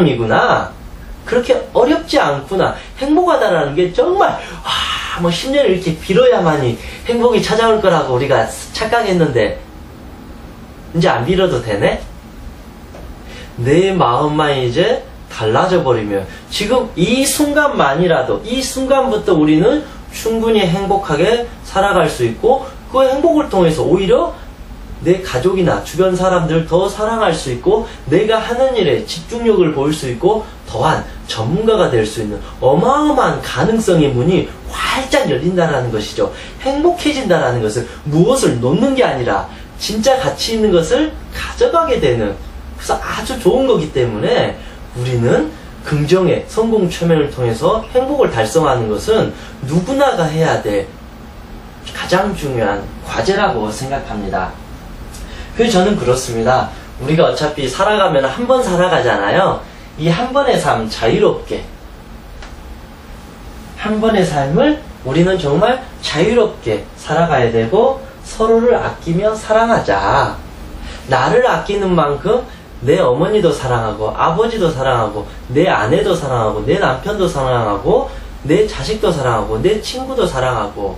이구나. 그렇게 어렵지 않구나. 행복하다라는 게 정말 와, 뭐 10년을 이렇게 빌어야만이 행복이 찾아올 거라고 우리가 착각했는데 이제 안 빌어도 되네? 내 마음만 이제 달라져 버리면 지금 이 순간만이라도 이 순간부터 우리는 충분히 행복하게 살아갈 수 있고 그 행복을 통해서 오히려 내 가족이나 주변 사람들 더 사랑할 수 있고 내가 하는 일에 집중력을 보일 수 있고 더한 전문가가 될 수 있는 어마어마한 가능성의 문이 활짝 열린다라는 것이죠. 행복해진다라는 것은 무엇을 놓는 게 아니라 진짜 가치 있는 것을 가져가게 되는 그래서 아주 좋은 거기 때문에 우리는 긍정의 성공 최면을 통해서 행복을 달성하는 것은 누구나가 해야 될 가장 중요한 과제라고 생각합니다. 그래서 저는 그렇습니다. 우리가 어차피 살아가면 한 번 살아가잖아요. 이 한 번의 삶 자유롭게 한 번의 삶을 우리는 정말 자유롭게 살아가야 되고 서로를 아끼며 사랑하자. 나를 아끼는 만큼 내 어머니도 사랑하고 아버지도 사랑하고 내 아내도 사랑하고 내 남편도 사랑하고 내 자식도 사랑하고 내 친구도 사랑하고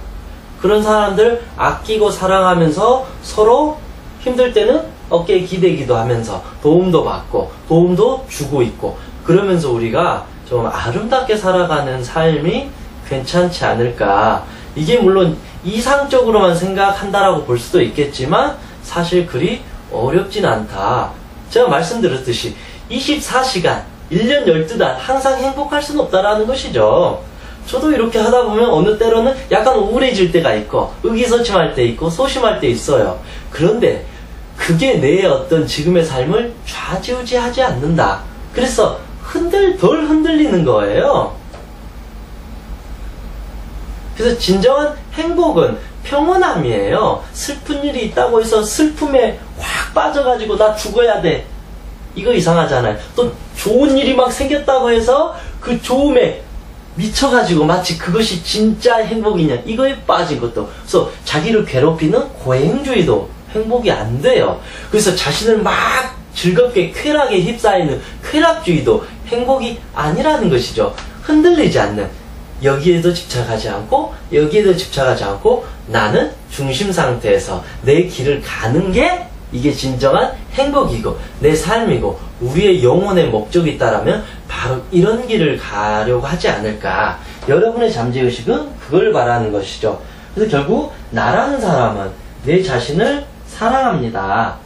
그런 사람들 아끼고 사랑하면서 서로 힘들 때는 어깨에 기대기도 하면서 도움도 받고 도움도 주고 있고 그러면서 우리가 좀 아름답게 살아가는 삶이 괜찮지 않을까. 이게 물론 이상적으로만 생각한다라고 볼 수도 있겠지만 사실 그리 어렵진 않다. 제가 말씀드렸듯이 24시간, 1년 12달 항상 행복할 수는 없다라는 것이죠. 저도 이렇게 하다 보면 어느 때로는 약간 우울해질 때가 있고 의기소침할 때 있고 소심할 때 있어요. 그런데 그게 내 어떤 지금의 삶을 좌지우지하지 않는다. 그래서 흔들 덜 흔들리는 거예요. 그래서 진정한 행복은 평온함이에요. 슬픈 일이 있다고 해서 슬픔에 확 빠져가지고 나 죽어야 돼. 이거 이상하잖아요. 또 좋은 일이 막 생겼다고 해서 그 좋음에 미쳐가지고 마치 그것이 진짜 행복이냐 이거에 빠진 것도 그래서 자기를 괴롭히는 고행주의도 행복이 안 돼요. 그래서 자신을 막 즐겁게 쾌락에 휩싸이는 쾌락주의도 행복이 아니라는 것이죠. 흔들리지 않는 여기에도 집착하지 않고 여기에도 집착하지 않고 나는 중심 상태에서 내 길을 가는 게 이게 진정한 행복이고 내 삶이고 우리의 영혼의 목적이 있다라면 바로 이런 길을 가려고 하지 않을까. 여러분의 잠재의식은 그걸 말하는 것이죠. 그래서 결국 나라는 사람은 내 자신을 사랑합니다.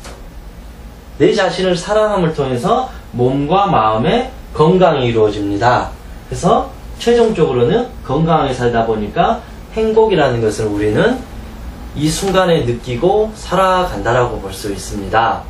내 자신을 사랑함을 통해서 몸과 마음의 건강이 이루어집니다. 그래서 최종적으로는 건강하게 살다 보니까 행복이라는 것을 우리는 이 순간에 느끼고 살아간다라고 볼 수 있습니다.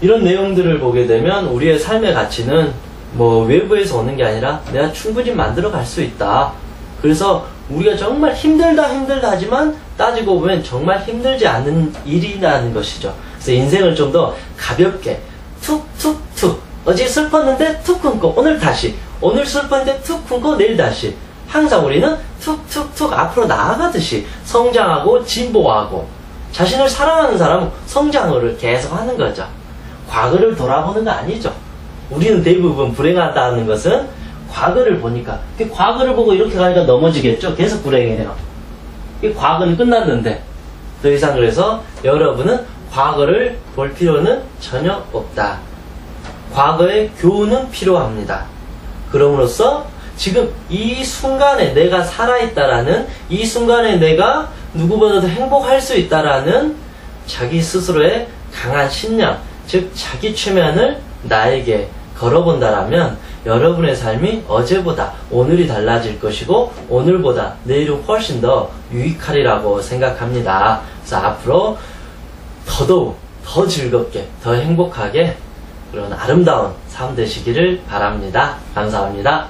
이런 내용들을 보게 되면 우리의 삶의 가치는 뭐 외부에서 오는 게 아니라 내가 충분히 만들어 갈 수 있다. 그래서 우리가 정말 힘들다 힘들다 하지만 따지고 보면 정말 힘들지 않은 일이라는 것이죠. 그래서 인생을 좀 더 가볍게 툭툭툭 어제 슬펐는데 툭 끊고 오늘 다시 오늘 슬펐는데 툭 끊고 내일 다시 항상 우리는 툭툭툭 앞으로 나아가듯이 성장하고 진보하고 자신을 사랑하는 사람은 성장을 계속 하는 거죠. 과거를 돌아보는 거 아니죠. 우리는 대부분 불행하다는 것은 과거를 보니까 그 과거를 보고 이렇게 가니까 넘어지겠죠. 계속 불행해요. 이 과거는 끝났는데 더 이상 그래서 여러분은 과거를 볼 필요는 전혀 없다. 과거의 교훈은 필요합니다. 그럼으로써 지금 이 순간에 내가 살아있다라는 이 순간에 내가 누구보다도 행복할 수 있다라는 자기 스스로의 강한 신념, 즉 자기 최면을 나에게 걸어본다라면 여러분의 삶이 어제보다 오늘이 달라질 것이고 오늘보다 내일은 훨씬 더 유익하리라고 생각합니다. 그래서 앞으로 더더욱 더 즐겁게 더 행복하게 그런 아름다운 삶 되시기를 바랍니다. 감사합니다.